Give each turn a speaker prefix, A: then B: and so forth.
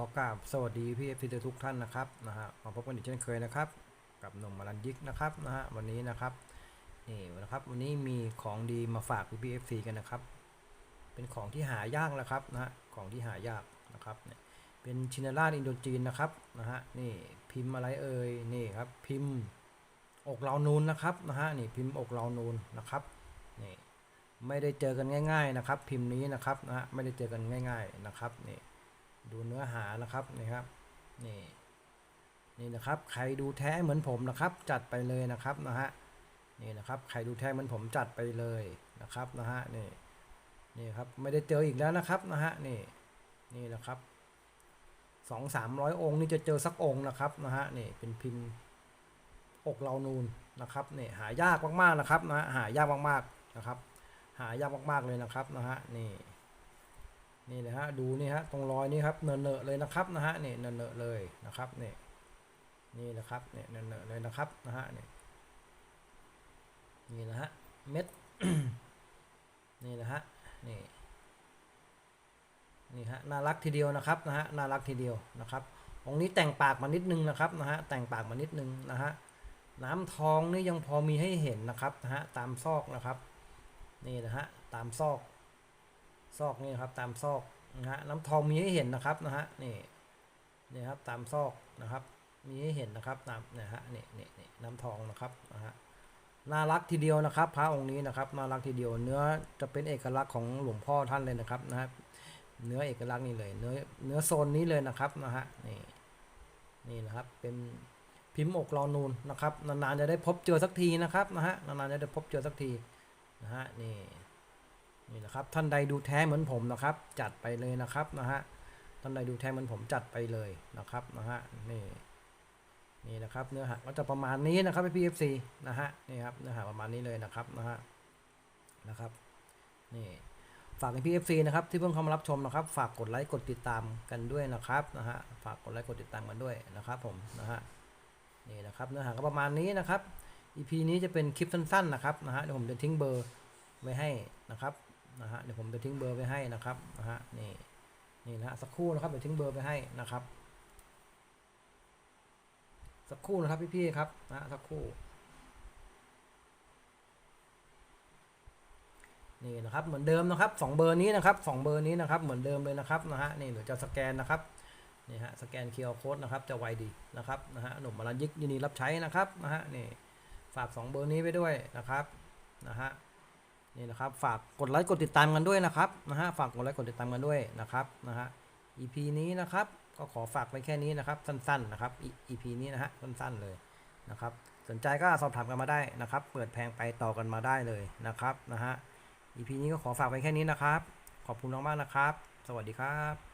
A: ขอกราบสวัสดีพี่เอฟซีทุกท่านนะครับนะฮะมาพบกันอีกเช่นเคยนะครับ กับหนุ่มมารันยิกนะครับนะฮะวันนี้นะครับนี่นะครับวันนี้มีของดีมาฝากพี่พีเอฟซีกันนะครับ เป็นของที่หายากนะครับนะฮะของที่หายากนะครับเนี่ยเป็นชินาราชอินโดจีนนะครับนะฮะนี่พิมพ์อะไรเอ่ยนี่ครับพิมพ์อกเรานูนนะครับนะฮะนี่พิมพ์อกเรานูนนะครับนี่ไม่ได้เจอกันง่าย ๆนะครับ พิมพ์นี้นะครับนะฮะไม่ได้เจอกันง่าย ๆนะครับนี่ ดูเนื้อหานะครับนี่ครับนี่นี่นะครับ ใครดูแท้เหมือนผมนะครับ จัดไปเลยนะครับนะฮะนี่นะครับใครดูแท้เหมือนผมจัดไปเลยนะครับนะฮะนี่นี่ครับไม่ได้เจออีกแล้วนะครับนะฮะนี่นี่นะครับสองสามร้อยองค์นี่จะเจอสักองค์นะครับนะฮะนี่เป็นพิมพ์อกเรานูนนะครับนี่หายากมากๆนะครับนะฮะหายากมากๆนะครับ หายากมากๆเลยนะครับนะฮะนี่ นี่เลยฮะดูนี่ฮะตรงรอยนี่ครับเนอะเนอะเลยนะครับนะฮะนี่เนอะเนอะเลยนะครับนี่นี่นะครับเนี่ยเนอะเนอะเลยนะครับนะฮะนี่นี่นะฮะเม็ดนี่นะฮะนี่นี่ฮะน่ารักทีเดียวนะครับนะฮะน่ารักทีเดียวนะครับองค์นี้แต่งปากมานิดนึงนะครับนะฮะแต่งปากมานิดนึงนะฮะน้ำทองนี่ยังพอมีให้เห็นนะครับนะฮะตามซอกนะครับนี่นะฮะตามซอก ซอกนี่ครับตามซอกนะฮะน้ำทองมีให้เห็นนะครับนะฮะนี่นี่ครับตามซอกนะครับ มีให้เห็นนะครับตามนะฮะนี่นี่นี่น้ำทองนะครับนะฮะน่ารักทีเดียวนะครับพระองค์นี้นะครับน่ารักทีเดียว เนื้อจะเป็นเอกลักษณ์ของหลวงพ่อท่านเลยนะครับนะฮะเนื้อเอกลักษณ์นี่เลยเนื้อเนื้อโซนนี้เลยนะครับนะฮะนี่นี่นะครับเป็นพิมพ์อกรอนูนนะครับนานๆจะได้พบเจอสักทีนะครับนะฮะนานๆจะได้พบเจอสักทีนะฮะนี่ นะครับ ท่านใดดูแท้เหมือนผมนะครับ จัดไปเลยนะครับนะฮะท่านใดดูแท้เหมือนผมจัดไปเลยนะครับนะฮะนี่นี่นะครับเนื้อหาก็จะประมาณนี้นะครับพี่เอฟซีนะฮะนี่ครับเนื้อหาประมาณนี้เลยนะครับนะฮะนะครับนี่ฝากพี่เอฟซีนะครับที่เพิ่งเข้ามารับชมนะครับ ฝากกดไลค์กดติดตามกันด้วยนะครับนะฮะฝากกดไลค์กดติดตามกันด้วยนะครับผมนะฮะนี่นะครับเนื้อหาก็ประมาณนี้นะครับ EP นี้จะเป็นคลิปสั้นๆนะครับนะฮะเดี๋ยวผมจะทิ้งเบอร์ไว้ให้นะครับ นะฮะเดี๋ยวผมจะทิ้งเบอร์ไปให้นะครับนะฮะนี่นี่นะฮะสักครู่นะครับเดี๋ยวทิ้งเบอร์ไปให้นะครับ สักครู่นะครับพี่ๆครับนะสักครู่นี่นะครับเหมือนเดิมนะครับสองเบอร์นี้นะครับสองเบอร์นี้นะครับเหมือนเดิมเลยนะครับนะฮะนี่เดี๋ยวจะสแกนนะครับนี่ฮะสแกนเคอร์โค้ดนะครับจะไวดีนะครับนะฮะหนุ่มมาลันยิกยินดีรับใช้นะครับนะฮะนี่ฝากสองเบอร์นี้ไปด้วยนะครับนะฮะ นี่นะครับฝากกดไลค์กดติดตามกันด้วยนะครับนะฮะฝากกดไลค์กดติดตามกันด้วยนะครับนะฮะ EP นี้นะครับก็ขอฝากไว้แค่นี้นะครับสั้นๆนะครับ EP นี้นะฮะสั้นๆเลยนะครับสนใจก็สอบถามกันมาได้นะครับ เปิดแพงไปต่อกันมาได้เลยนะครับนะฮะ EP นี้ก็ขอฝากไว้แค่นี้นะครับ ขอบคุณมากๆนะครับ สวัสดีครับ